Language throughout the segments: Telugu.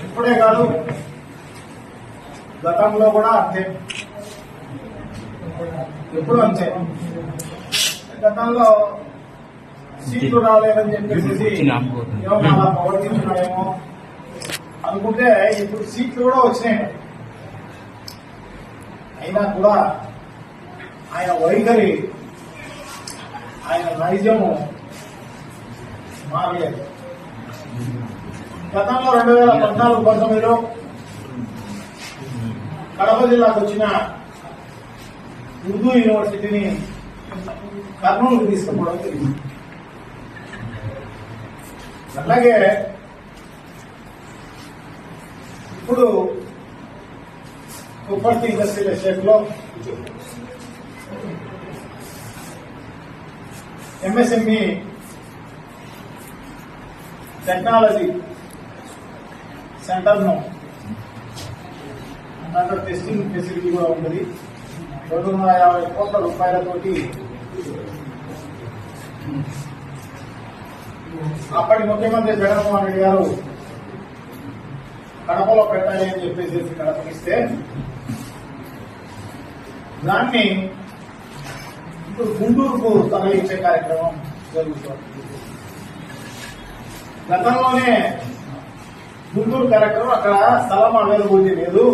ఇప్పుడే కాదు గతంలో కూడా అంతే. ఎప్పుడు అంతే. గతంలో సీట్లు రాలేదని చెప్పేసి ఏమో అలా ప్రవర్తించున్నాడేమో అనుకుంటే ఇప్పుడు సీట్లు కూడా వచ్చినాయి. అయినా కూడా ఆయన వైఖరి ఆయన నైజము మారలేదు గతంలో రెండు వేల పద్నాలుగు పంతొమ్మిదిలో కడప జిల్లాకు వచ్చిన ఉర్దూ యూనివర్సిటీని కర్నూలుకు తీసుకుపోవడం జరిగింది. అలాగే ఇప్పుడు కుప్పర్తి ఇండస్ట్రియల్ ఎస్టేట్లో ఎంఎస్ఎంఈ టెక్నాలజీ సెంటర్ను దాంట్లో టెస్టింగ్ ఫెసిలిటీ కూడా ఉంటుంది రెండు వందల యాభై కోట్ల రూపాయలతోటి అప్పటి ముఖ్యమంత్రి జగన్మోహన్ రెడ్డి గారు కడపలో పెట్టాలి అని చెప్పేసి కడపకిస్తే దాన్ని ఇప్పుడు గుంటూరుకు తరలించే కార్యక్రమం జరుగుతుంది. గతంలోనే గుంటూరు కలెక్టర్ అక్కడ స్థలం అవైలబిలిటీ లేదు.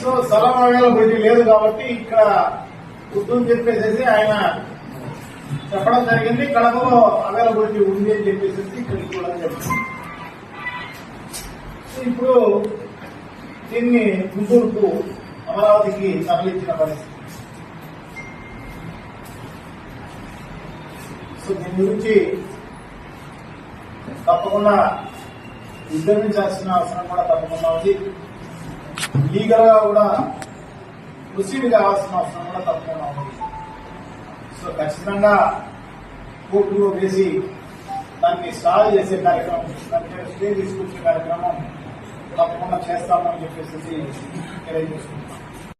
సో స్థలం అవైలబిలిటీ లేదు కాబట్టి ఇక్కడ వద్దని చెప్పేసి ఆయన చెప్పడం జరిగింది కడపలో అవైలబిలిటీ ఉంది అని చెప్పేసి ఇక్కడికి కూడా చెప్పింది సో ఇప్పుడు దీన్ని గుంటూరుకు అమరావతికి తరలించిన పరిస్థితి. సో దీని గురించి తప్పకుండా ఉద్యమించాల్సిన అవసరం కూడా తప్పకుండా ఉంది. లీగల్గా కూడా ప్రొసీడ్ కావాల్సిన అవసరం కూడా తప్పకుండా ఉంది. సో ఖచ్చితంగా కోర్టులో వేసి దాన్ని సాల్వ్ చేసే కార్యక్రమం దానికి స్టే తీసుకొచ్చే కార్యక్రమం తప్పకుండా చేస్తామని చెప్పేసి తెలియజేసుకుంటున్నాం.